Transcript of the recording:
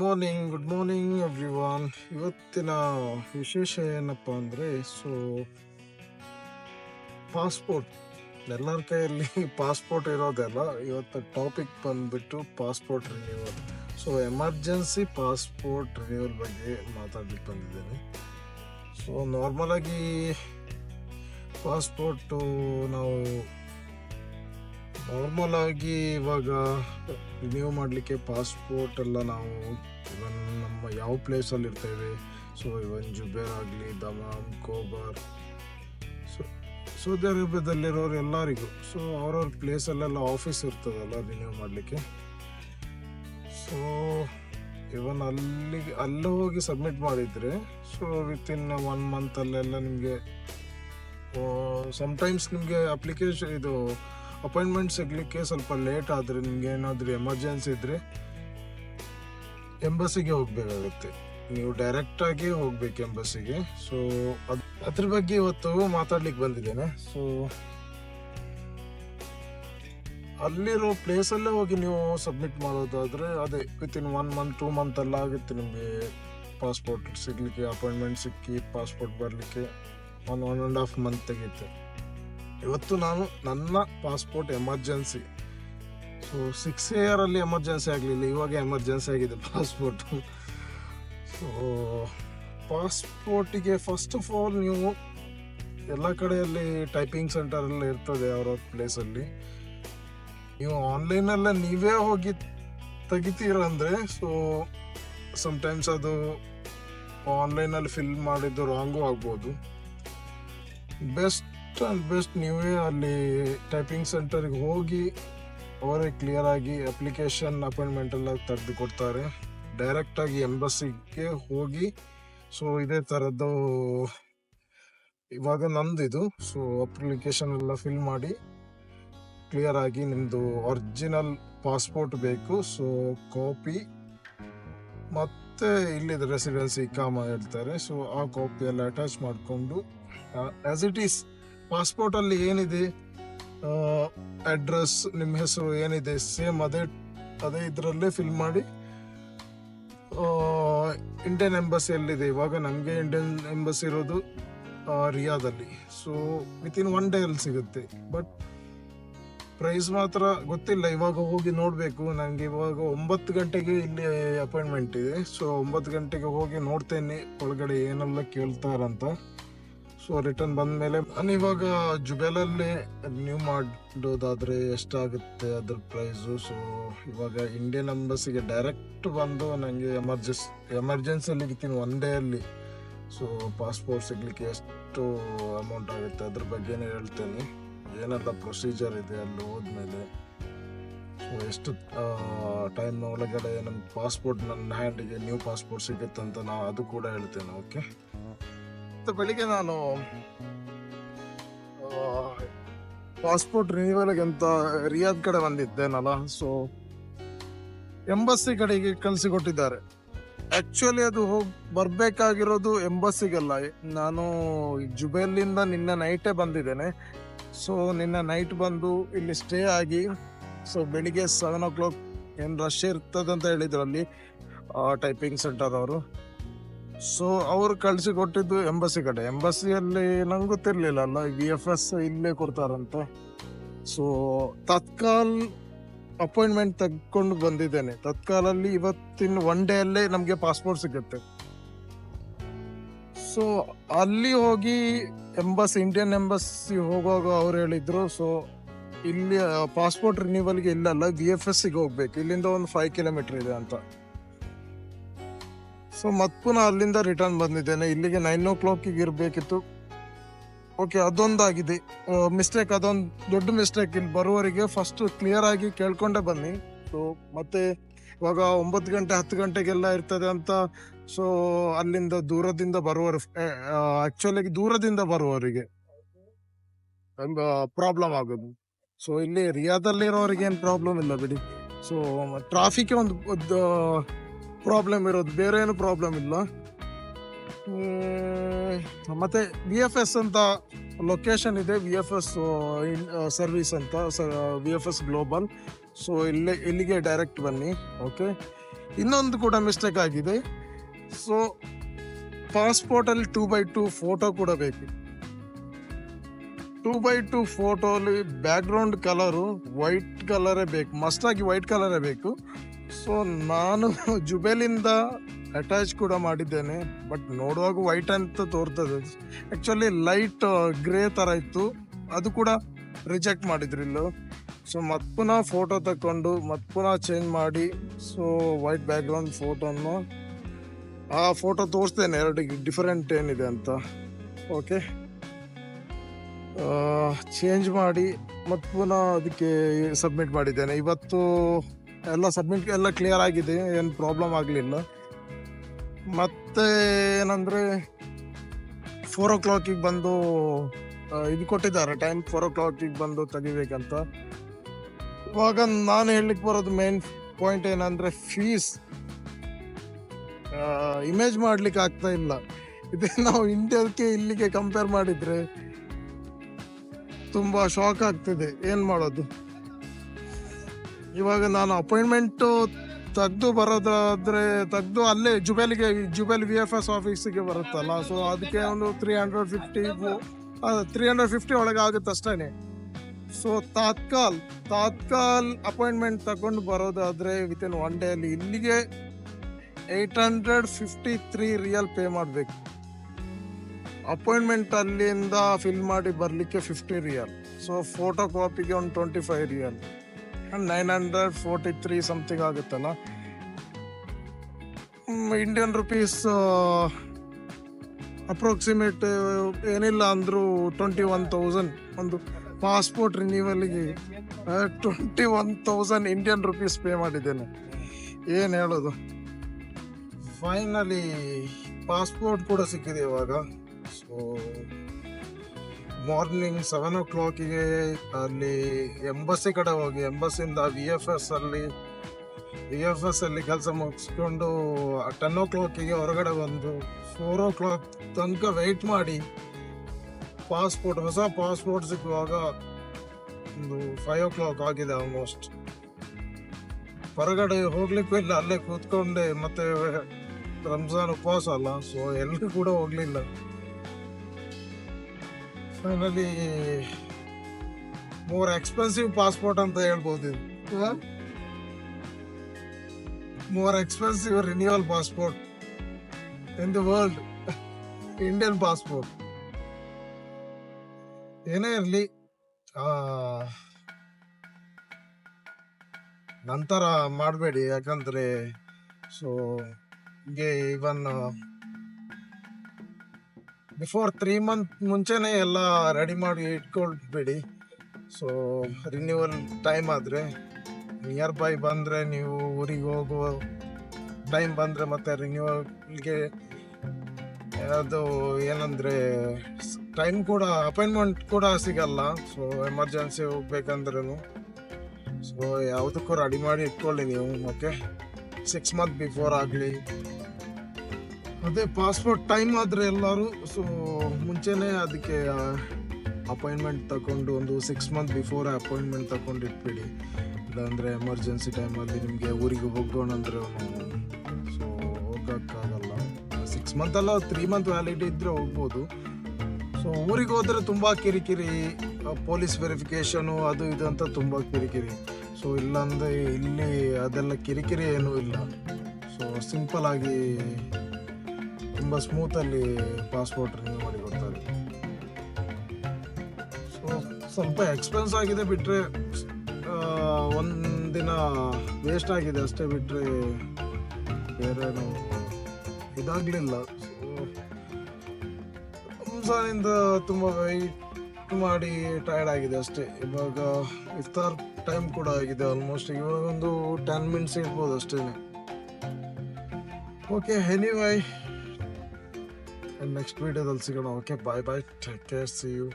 Morning good morning everyone ಇವತ್ತಿನ ವಿಶೇಷ ಏನಪ್ಪ ಅಂದರೆ ಸೊ ಪಾಸ್ಪೋರ್ಟ್ ಎಲ್ಲರ ಕೈಯಲ್ಲಿ ಪಾಸ್ಪೋರ್ಟ್ ಇರೋದಲ್ಲ ಇವತ್ತು ಟಾಪಿಕ್ ಬಂದ್ಬಿಟ್ಟು passport renewal so emergency passport renewal ಬಗ್ಗೆ ಮಾತಾಡ್ಲಿಕ್ಕೆ ಬಂದಿದ್ದೇನೆ. ಸೊ ನಾರ್ಮಲಾಗಿ ಪಾಸ್ಪೋರ್ಟು ನಾವು ನಾರ್ಮಲ್ ಆಗಿ ಇವಾಗ ರಿನ್ಯೂ ಮಾಡಲಿಕ್ಕೆ ಪಾಸ್ಪೋರ್ಟ್ ಎಲ್ಲ ನಾವು ಇವನ್ ನಮ್ಮ ಯಾವ ಪ್ಲೇಸಲ್ಲಿ ಇರ್ತೇವೆ? ಸೊ ಇವನ್ ಜುಬೇರ್ ಆಗಲಿ, ದಮಾಮ್, ಕೋಬಾರ್ ಸೊ ಸೌದಿ ಅರೇಬಿಯಾದಲ್ಲಿರೋರು ಎಲ್ಲರಿಗೂ. ಸೊ ಅವ್ರವ್ರ ಪ್ಲೇಸಲ್ಲೆಲ್ಲ ಆಫೀಸ್ ಇರ್ತದಲ್ಲ ರಿನ್ಯೂ ಮಾಡಲಿಕ್ಕೆ. ಸೊ ಇವನ್ ಅಲ್ಲಿಗೆ ಅಲ್ಲಿ ಹೋಗಿ ಸಬ್ಮಿಟ್ ಮಾಡಿದರೆ ಸೊ ವಿತಿನ್ ಒನ್ ಮಂತಲ್ಲೆಲ್ಲ ನಿಮಗೆ ಸಮ್ಟೈಮ್ಸ್ ನಿಮಗೆ ಅಪ್ಲಿಕೇಶನ್ ಇದು ಅಪಾಯಿಂಟ್ಮೆಂಟ್ ಸಿಗಲಿಕ್ಕೆ ಸ್ವಲ್ಪ ಲೇಟ್ ಆದರೆ ನಿಮಗೆ ಏನಾದರೂ ಎಮರ್ಜೆನ್ಸಿ ಇದ್ದರೆ ಎಂಬಸಿಗೆ ಹೋಗಬೇಕಾಗುತ್ತೆ. ನೀವು ಡೈರೆಕ್ಟಾಗಿ ಹೋಗ್ಬೇಕು ಎಂಬಸಿಗೆ ಸೊ ಅದು, ಅದ್ರ ಬಗ್ಗೆ ಇವತ್ತು ಮಾತಾಡ್ಲಿಕ್ಕೆ ಬಂದಿದ್ದೇನೆ. ಸೊ ಅಲ್ಲಿರೋ ಪ್ಲೇಸಲ್ಲೇ ಹೋಗಿ ನೀವು ಸಬ್ಮಿಟ್ ಮಾಡೋದಾದರೆ ಅದೇ within one month two month ಎಲ್ಲ ಆಗುತ್ತೆ ನಿಮಗೆ ಪಾಸ್ಪೋರ್ಟ್ ಸಿಗಲಿಕ್ಕೆ ಅಪಾಯಿಂಟ್ಮೆಂಟ್ ಸಿಕ್ಕಿ ಪಾಸ್ಪೋರ್ಟ್ ಬರಲಿಕ್ಕೆ one one and half month ತೆಗೆಯುತ್ತೆ ಇವತ್ತು ನಾನು ನನ್ನ ಪಾಸ್ಪೋರ್ಟ್ ಎಮರ್ಜೆನ್ಸಿ ಸೊ ಸಿಕ್ಸ್ ಇಯರಲ್ಲಿ ಎಮರ್ಜೆನ್ಸಿ ಆಗಲಿಲ್ಲ, ಇವಾಗ ಎಮರ್ಜೆನ್ಸಿ ಆಗಿದೆ ಪಾಸ್ಪೋರ್ಟ್ ಸೊ ಪಾಸ್ಪೋರ್ಟಿಗೆ ಫಸ್ಟ್ ಆಫ್ ಆಲ್ ನೀವು ಎಲ್ಲ ಕಡೆಯಲ್ಲಿ ಟೈಪಿಂಗ್ ಸೆಂಟರ್ ಎಲ್ಲ ಇರ್ತದೆ ಅವ್ರವ್ರ ಪ್ಲೇಸಲ್ಲಿ ನೀವು ಆನ್ಲೈನಲ್ಲೇ ನೀವೇ ಹೋಗಿ ತೆಗಿತೀರಂದ್ರೆ ಸೊ ಸಮ್ಟೈಮ್ಸ್ ಅದು ಆನ್ಲೈನಲ್ಲಿ ಫಿಲ್ ಮಾಡಿದ್ದು ರಾಂಗು ಆಗ್ಬೋದು. ಬೆಸ್ಟ್ ಆ್ಯಂಡ್ ಬೆಸ್ಟ್ ನೀವೇ ಅಲ್ಲಿ ಟೈಪಿಂಗ್ ಸೆಂಟರ್ಗೆ ಹೋಗಿ ಅವರೇ ಕ್ಲಿಯರ್ ಆಗಿ ಅಪ್ಲಿಕೇಶನ್ ಅಪಾಯಿಂಟ್ಮೆಂಟ್ ಎಲ್ಲ ತೆಗೆದು ಕೊಡ್ತಾರೆ. ಡೈರೆಕ್ಟಾಗಿ ಎಂಬಸಿಗೆ ಹೋಗಿ ಸೊ ಇದೇ ಥರದ್ದು ಇವಾಗ ನಂದಿದು. ಸೊ ಅಪ್ಲಿಕೇಶನ್ ಎಲ್ಲ ಫಿಲ್ ಮಾಡಿ ಕ್ಲಿಯರ್ ಆಗಿ ನಿಮ್ಮದು ಒರಿಜಿನಲ್ ಪಾಸ್ಪೋರ್ಟ್ ಬೇಕು. ಸೊ ಕಾಪಿ ಮತ್ತೆ ಇಲ್ಲಿ ರೆಸಿಡೆನ್ಸಿ ಕಾಮ ಹೇಳ್ತಾರೆ. ಸೊ ಆ ಕಾಪಿ ಎಲ್ಲ ಅಟ್ಯಾಚ್ ಮಾಡಿಕೊಂಡು ಆ್ಯಸ್ ಇಟ್ ಈಸ್ ಪಾಸ್ಪೋರ್ಟಲ್ಲಿ ಏನಿದೆ? ಅಡ್ರೆಸ್ ನಿಮ್ಮ ಹೆಸರು ಏನಿದೆ? ಸೇಮ್ ಅದೇ ಅದೇ ಇದರಲ್ಲೇ ಫಿಲ್ ಮಾಡಿ. ಇಂಡಿಯನ್ ಎಂಬಸಿ ಎಲ್ಲಿದೆ ಇವಾಗ. ನಮಗೆ ಇಂಡಿಯನ್ ಎಂಬಸಿ ಇರೋದು ರಿಯಾದಲ್ಲಿ ಸೊ ವಿತಿನ್ ಒನ್ ಡೇ ಅಲ್ಲಿ ಸಿಗುತ್ತೆ. ಬಟ್ ಪ್ರೈಸ್ ಮಾತ್ರ ಗೊತ್ತಿಲ್ಲ. ಇವಾಗ ಹೋಗಿ ನೋಡಬೇಕು. ನನಗೆ ಇವಾಗ ಒಂಬತ್ತು ಗಂಟೆಗೆ ಇಲ್ಲಿ ಅಪಾಯಿಂಟ್ಮೆಂಟ್ ಇದೆ. ಸೊ ಒಂಬತ್ತು ಗಂಟೆಗೆ ಹೋಗಿ ನೋಡ್ತೇನೆ. ಒಳಗಡೆ ಏನೆಲ್ಲ ಕೇಳ್ತಾರಂತ. ಸೊ ರಿಟರ್ನ್ ಬಂದಮೇಲೆ, ನಾನು ಇವಾಗ ಜುಬೆಲಲ್ಲಿ ರಿನ್ಯೂ ಮಾಡೋದಾದ್ರೆ ಎಷ್ಟಾಗುತ್ತೆ ಅದ್ರ ಪ್ರೈಸು ಸೊ ಇವಾಗ ಇಂಡಿಯನ್ ಅಂಬಸಿಗೆ ಡೈರೆಕ್ಟ್ ಬಂದು ನನಗೆ ಎಮರ್ಜೆನ್ಸಿ ಎಮರ್ಜೆನ್ಸಿಯಲ್ಲಿ ವಿತಿನ್ ಒನ್ ಡೇಯಲ್ಲಿ ಸೊ ಪಾಸ್ಪೋರ್ಟ್ ಸಿಗ್ಲಿಕ್ಕೆ ಎಷ್ಟು ಅಮೌಂಟ್ ಆಗುತ್ತೆ ಅದ್ರ ಬಗ್ಗೆ ಹೇಳ್ತೇನೆ. ಏನೆಲ್ಲ ಪ್ರೊಸೀಜರ್ ಇದೆ ಅಲ್ಲಿ ಹೋದ್ಮೇಲೆ? ಸೊ ಎಷ್ಟು ಟೈಮ್ ಒಳಗಡೆ ನಮ್ಮ ಪಾಸ್ಪೋರ್ಟ್ ನನ್ನ ಹ್ಯಾಂಡಿಗೆ ನ್ಯೂ ಪಾಸ್ಪೋರ್ಟ್ ಸಿಗುತ್ತೆ ಅಂತ ನಾವು ಅದು ಕೂಡ ಹೇಳ್ತೇನೆ ಓಕೆ ಮತ್ತು ಬೆಳಿಗ್ಗೆ ನಾನು ಪಾಸ್ಪೋರ್ಟ್ ರಿನ್ಯೂವಲ್ಗೆ ಅಂತ ರಿಯಾದ್ ಕಡೆ ಬಂದಿದ್ದೇನಲ್ಲ ಸೊ ಎಂಬಸ್ಸಿ ಕಡೆಗೆ ಕಳಿಸಿಕೊಟ್ಟಿದ್ದಾರೆ. ಆಕ್ಚುಲಿ ಅದು ಹೋಗಿ ಬರಬೇಕಾಗಿರೋದು ಎಂಬಸ್ಸಿಗಲ್ಲ ನಾನು ಜುಬೇಲಿಂದ ನಿನ್ನೆ ನೈಟೇ ಬಂದಿದ್ದೇನೆ. ಸೊ ನಿನ್ನೆ ನೈಟ್ ಬಂದು ಇಲ್ಲಿ ಸ್ಟೇ ಆಗಿ ಸೊ ಬೆಳಿಗ್ಗೆ ಸೆವೆನ್ ಓ ಕ್ಲಾಕ್ ಏನು ರಶ್ ಇರ್ತದೆ ಅಂತ ಹೇಳಿದ್ರು ಅಲ್ಲಿ ಟೈಪಿಂಗ್ ಸೆಂಟರ್ ಅವರು ಸೊ ಅವರು ಕಳಿಸಿ ಕೊಟ್ಟಿದ್ದು ಎಂಬಸಿ ಕಡೆ. ಎಂಬಸಿಯಲ್ಲಿ ನಂಗೆ ಗೊತ್ತಿರಲಿಲ್ಲ ಅಲ್ಲ ವಿ ಎಫ್ ಎಸ್ ಇಲ್ಲೇ ಕೊಡ್ತಾರಂತ. ಸೊ ತತ್ಕಾಲ್ ಅಪಾಯಿಂಟ್ಮೆಂಟ್ ತಗೊಂಡು ಬಂದಿದ್ದೇನೆ. ತತ್ಕಾಲಲ್ಲಿ ಇವತ್ತಿನ ಒನ್ ಡೇ ಅಲ್ಲೇ ನಮಗೆ ಪಾಸ್ಪೋರ್ಟ್ ಸಿಗುತ್ತೆ. ಸೊ ಅಲ್ಲಿ ಹೋಗಿ ಎಂಬಸಿ ಇಂಡಿಯನ್ ಎಂಬಸಿ ಹೋಗುವಾಗ ಅವ್ರು ಹೇಳಿದ್ರು ಸೊ ಇಲ್ಲಿ ಪಾಸ್ಪೋರ್ಟ್ ರಿನ್ಯೂವಲ್ಗೆ ಇಲ್ಲಲ್ಲ ವಿ ಎಫ್ ಎಸ್ಗೆ ಹೋಗ್ಬೇಕು. ಇಲ್ಲಿಂದ ಒಂದು ಫೈವ್ ಕಿಲೋಮೀಟರ್ ಇದೆ ಅಂತ. ಸೊ ಮತ್ ಪುನಃ ಅಲ್ಲಿಂದ ರಿಟರ್ನ್ ಬಂದಿದ್ದೇನೆ. ಇಲ್ಲಿಗೆ ನೈನ್ ಓ ಕ್ಲಾಕಿಗೆ ಇರಬೇಕಿತ್ತು. ಓಕೆ ಅದೊಂದಾಗಿದೆ. ಮಿಸ್ಟೇಕ್ ಅದೊಂದು ದೊಡ್ಡ ಮಿಸ್ಟೇಕ್ ಇಲ್ಲಿ ಬರುವವರಿಗೆ ಫಸ್ಟ್ ಕ್ಲಿಯರ್ ಆಗಿ ಕೇಳ್ಕೊಂಡೇ ಬನ್ನಿ. ಸೊ ಮತ್ತೆ ಇವಾಗ ಒಂಬತ್ತು ಗಂಟೆ, ಹತ್ತು ಗಂಟೆಗೆಲ್ಲ ಇರ್ತದೆ ಅಂತ. ಸೊ ಅಲ್ಲಿಂದ ದೂರದಿಂದ ಬರುವವರು ಆಕ್ಚುಲಿ ದೂರದಿಂದ ಬರುವವರಿಗೆ ಪ್ರಾಬ್ಲಮ್ ಆಗೋದು. ಸೊ ಇಲ್ಲಿ ರಿಯಾದಲ್ಲಿರೋರಿಗೆ ಏನು ಪ್ರಾಬ್ಲಮ್ ಇಲ್ಲ ಬಿಡಿ. ಸೊ ಟ್ರಾಫಿಕ್ ಒಂದು ಪ್ರಾಬ್ಲಮ್ ಇರೋದು. ಬೇರೆ ಏನು ಪ್ರಾಬ್ಲಮ್ ಇಲ್ಲ. ಮತ್ತು ವಿ ಎಫ್ ಎಸ್ ಅಂತ ಲೊಕೇಶನ್ ಇದೆ. ವಿ ಎಫ್ ಎಸ್ ಸರ್ವಿಸ್ ಅಂತ V F S global so ಇಲ್ಲೇ, ಇಲ್ಲಿಗೆ ಡೈರೆಕ್ಟ್ ಬನ್ನಿ. ಓಕೆ ಇನ್ನೊಂದು ಕೂಡ ಮಿಸ್ಟೇಕ್ ಆಗಿದೆ. ಸೊ ಪಾಸ್ಪೋರ್ಟಲ್ಲಿ ಟೂ ಬೈ ಟೂ ಫೋಟೋ ಕೂಡ ಬೇಕು. ಟೂ ಬೈ ಟೂ ಫೋಟೋಲಿ ಬ್ಯಾಕ್ಗ್ರೌಂಡ್ ಕಲರು ವೈಟ್ ಕಲರೇ ಬೇಕು. ಮಸ್ಟಾಗಿ ವೈಟ್ ಕಲರೇ ಬೇಕು. ಸೊ ನಾನು ಜುಬೆಲಿಂದ ಅಟ್ಯಾಚ್ ಕೂಡ ಮಾಡಿದ್ದೇನೆ ಬಟ್ ನೋಡುವಾಗ ವೈಟ್ ಅಂತ ತೋರ್ತದೆ. ಆ್ಯಕ್ಚುಲಿ ಲೈಟ್ ಗ್ರೇ ಥರ ಇತ್ತು. ಅದು ಕೂಡ ರಿಜೆಕ್ಟ್ ಮಾಡಿದ್ರು ಇಲ್ಲು. ಸೊ ಮತ್ತೆ ಪುನಃ ಫೋಟೋ ತಕೊಂಡು ಮತ್ತೆ ಪುನಃ ಚೇಂಜ್ ಮಾಡಿ ಸೊ ವೈಟ್ ಬ್ಯಾಕ್ಗ್ರೌಂಡ್ ಫೋಟೋನು ಆ ಫೋಟೋ ತೋರಿಸ್ತೇನೆ ಎರಡು ಡಿಫರೆಂಟ್ ಏನಿದೆ ಅಂತ. ಓಕೆ ಚೇಂಜ್ ಮಾಡಿ ಮತ್ತೆ ಪುನಃ ಅದಕ್ಕೆ ಸಬ್ಮಿಟ್ ಮಾಡಿದ್ದೇನೆ. ಇವತ್ತು ಎಲ್ಲ ಸಬ್ಮಿಟ್ ಎಲ್ಲ ಕ್ಲಿಯರ್ ಆಗಿದೆ, ಏನು ಪ್ರಾಬ್ಲಮ್ ಆಗಲಿಲ್ಲ. ಮತ್ತೆ ಏನಂದರೆ ಫೋರ್ ಓ ಕ್ಲಾಕಿಗೆ ಬಂದು ಇದು ಕೊಟ್ಟಿದ್ದಾರೆ ಟೈಮ್ ಫೋರ್ ಓ ಕ್ಲಾಕಿಗೆ ಬಂದು ತೆಗಿಬೇಕಂತ. ಇವಾಗ ನಾನು ಹೇಳಲಿಕ್ಕೆ ಬರೋದು ಮೇನ್ ಪಾಯಿಂಟ್ ಏನಂದರೆ ಫೀಸ್ ಇಮೇಜ್ ಮಾಡ್ಲಿಕ್ಕೆ ಆಗ್ತಾ ಇಲ್ಲ. ಇದೇ ನಾವು ಇಂಡಿಯಾಕ್ಕೆ ಇಲ್ಲಿಗೆ ಕಂಪೇರ್ ಮಾಡಿದರೆ, ತುಂಬ ಶಾಕ್ ಆಗ್ತಿದೆ. ಏನು ಮಾಡೋದು? ಇವಾಗ ನಾನು ಅಪಾಯಿಂಟ್ಮೆಂಟ್ ತೆಗೆದು ಬರೋದಾದ್ರೆ ತೆಗೆದು ಅಲ್ಲೇ ಜುಬೆಲಿಗೆ ಜುಬೆಲ್ ವಿ ಎಫ್ ಎಸ್ ಆಫೀಸಿಗೆ ಬರುತ್ತಲ್ಲ ಸೊ ಅದಕ್ಕೆ ಒಂದು three hundred fifty three hundred fifty ಒಳಗೆ ಆಗುತ್ತೆ ಅಷ್ಟೇ ಸೊ ತಾತ್ಕಾಲ್ ತಾತ್ಕಾಲ್ ಅಪಾಯಿಂಟ್ಮೆಂಟ್ ತಗೊಂಡು ಬರೋದಾದ್ರೆ ವಿತ್ ಇನ್ ಒನ್ ಡೇ ಅಲ್ಲಿ ಇಲ್ಲಿಗೆ eight hundred fifty three riyal pay ಮಾಡಬೇಕು. ಅಪಾಯಿಂಟ್ಮೆಂಟ್ ಅಲ್ಲಿಂದ ಫಿಲ್ ಮಾಡಿ ಬರಲಿಕ್ಕೆ ಫಿಫ್ಟಿ ರಿಯಲ್ ಸೊ ಫೋಟೋ ಕಾಪಿಗೆ ಒಂದು twenty five riyal nine hundred forty three something ಆಗುತ್ತಲ್ಲ ಇಂಡಿಯನ್ ರುಪೀಸ್ ಅಪ್ರಾಕ್ಸಿಮೇಟ್ ಏನಿಲ್ಲ ಅಂದರೂ ಟ್ವೆಂಟಿ ಒನ್ ತೌಸಂಡ್ ಒಂದು passport ರಿನ್ಯೂವಲ್ಗೆ twenty one thousand Indian rupees pay ಮಾಡಿದ್ದೇನೆ. ಏನು ಹೇಳೋದು? ಫೈನಲಿ ಪಾಸ್ಪೋರ್ಟ್ ಕೂಡ ಸಿಕ್ಕಿದೆ ಇವಾಗ. ಸೊ ಮಾರ್ನಿಂಗ್ ಸೆವೆನ್ ಓ ಕ್ಲಾಕಿಗೆ ಅಲ್ಲಿ ಎಂಬಸಿ ಕಡೆ ಹೋಗಿ ಎಂಬಸಿಯಿಂದ ವಿ ಎಫ್ ಎಸ್ ಅಲ್ಲಿ ವಿ ಎಫ್ ಎಸ್ ಅಲ್ಲಿ ಕೆಲಸ ಮುಗಿಸ್ಕೊಂಡು ಟೆನ್ ಓ ಕ್ಲಾಕಿಗೆ ಹೊರಗಡೆ ಬಂದು ಫೋರ್ ಓ ಕ್ಲಾಕ್ ತನಕ ವೆಯ್ಟ್ ಮಾಡಿ. ಪಾಸ್ಪೋರ್ಟ್ ಹೊಸ ಪಾಸ್ಪೋರ್ಟ್ ಸಿಗುವಾಗ ಒಂದು ಫೈವ್ ಓ ಕ್ಲಾಕ್ ಆಗಿದೆ ಆಲ್ಮೋಸ್ಟ್ ಹೊರಗಡೆ ಹೋಗ್ಲಿಕ್ಕೂ ಇಲ್ಲ, ಅಲ್ಲೇ ಕೂತ್ಕೊಂಡೆ, ಮತ್ತೆ ರಂಜಾನ್ ಉಪವಾಸ ಅಲ್ಲ ಸೊ ಎಲ್ಲೂ ಕೂಡ ಹೋಗ್ಲಿಲ್ಲ. ಫೈನಲಿ ಮೋರ್ ಎಕ್ಸ್ಪೆನ್ಸಿವ್ ಪಾಸ್ಪೋರ್ಟ್ ಅಂತ ಹೇಳ್ಬೋದು ಇದು. More expensive renewal passport in the world Indian passport ಏನೇ ಇರಲಿ ನಂತರ ಮಾಡಬೇಡಿ ಯಾಕಂದ್ರೆ ಸೊ ಹೀಗೆ ಇವನ್ ಬಿಫೋರ್ ತ್ರೀ ಮಂತ್ ಮುಂಚೆನೇ ಎಲ್ಲ ರೆಡಿ ಮಾಡಿ ಇಟ್ಕೊಳ್ಬೇಡಿ. ಸೊ ರಿನ್ಯೂವಲ್ ಟೈಮ್ ಆದರೆ ನಿಯರ್ ಬೈ ಬಂದರೆ ನೀವು ಊರಿಗೆ ಹೋಗುವ ಟೈಮ್ ಬಂದರೆ ಮತ್ತು ರಿನ್ಯೂವಲ್ಗೆ ಅದು ಏನಂದರೆ ಟೈಮ್ ಕೂಡ ಅಪಾಯಿಂಟ್ಮೆಂಟ್ ಕೂಡ ಸಿಗಲ್ಲ. ಸೊ ಎಮರ್ಜೆನ್ಸಿ ಹೋಗ್ಬೇಕಂದ್ರೂ ಸೊ ಯಾವುದಕ್ಕೂ ರೆಡಿ ಮಾಡಿ ಇಟ್ಕೊಳ್ಳಿ ನೀವು ಓಕೆ ಸಿಕ್ಸ್ ಮಂತ್ ಬಿಫೋರ್ ಆಗಲಿ. ಅದೇ ಪಾಸ್ಪೋರ್ಟ್ ಟೈಮ್ ಆದರೆ ಎಲ್ಲರೂ ಸೊ ಮುಂಚೆನೇ ಅದಕ್ಕೆ ಅಪಾಯಿಂಟ್ಮೆಂಟ್ ತಗೊಂಡು ಒಂದು ಸಿಕ್ಸ್ ಮಂತ್ ಬಿಫೋರ್ ಅಪಾಯಿಂಟ್ಮೆಂಟ್ ತಗೊಂಡು ಇಟ್ಬಿಡಿ. ಇಲ್ಲಾಂದರೆ ಎಮರ್ಜೆನ್ಸಿ ಟೈಮಲ್ಲಿ ನಿಮಗೆ ಊರಿಗೆ ಹೋಗೋಣ ಅಂದ್ರೆ ಸೊ ಹೋಗೋಕ್ಕಾಗಲ್ಲ. ಸಿಕ್ಸ್ ಮಂತ್ ಅಲ್ಲ ತ್ರೀ ಮಂತ್ ವ್ಯಾಲಿಡಿ ಇದ್ದರೆ ಹೋಗ್ಬೋದು. ಸೊ ಊರಿಗೆ ಹೋದರೆ ತುಂಬ ಕಿರಿಕಿರಿ ಪೊಲೀಸ್ ವೆರಿಫಿಕೇಷನು ಅದು ಇದು ಅಂತ ತುಂಬ ಕಿರಿಕಿರಿ. ಸೊ ಇಲ್ಲಾಂದರೆ ಇಲ್ಲಿ ಅದೆಲ್ಲ ಕಿರಿಕಿರಿ ಏನೂ ಇಲ್ಲ. ಸೊ ಸಿಂಪಲ್ ಆಗಿ ತುಂಬ ಸ್ಮೂತಲ್ಲಿ ಪಾಸ್ಪೋರ್ಟ್ ರಿನ್ಯೂ ಮಾಡಿ ಕೊಡ್ತಾರೆ. ಸೊ ಸ್ವಲ್ಪ ಎಕ್ಸ್ಪೆನ್ಸ್ ಆಗಿದೆ ಬಿಟ್ಟರೆ ಒಂದಿನ ವೇಸ್ಟ್ ಆಗಿದೆ ಅಷ್ಟೇ ಬಿಟ್ಟರೆ ಬೇರೇನು ಇದಾಗಲಿಲ್ಲ. ರಂಜಾನಿಂದ ತುಂಬ ವೆಯ್ಟ್ ಮಾಡಿ ಟಯರ್ಡ್ ಆಗಿದೆ ಅಷ್ಟೇ. ಇವಾಗ ಇಫ್ತಾರ್ ಟೈಮ್ ಕೂಡ ಆಗಿದೆ ಆಲ್ಮೋಸ್ಟ್ ಇವಾಗ ಒಂದು ಟೆನ್ ಮಿನಿಟ್ಸ್ ಇರ್ಬೋದು ಅಷ್ಟೇ ಓಕೆ ಎನಿವೈ ನೆಕ್ಸ್ಟ್ ವೀಡಿಯೋದಲ್ಲಿ ಸಿಗೋಣ okay bye bye take care see you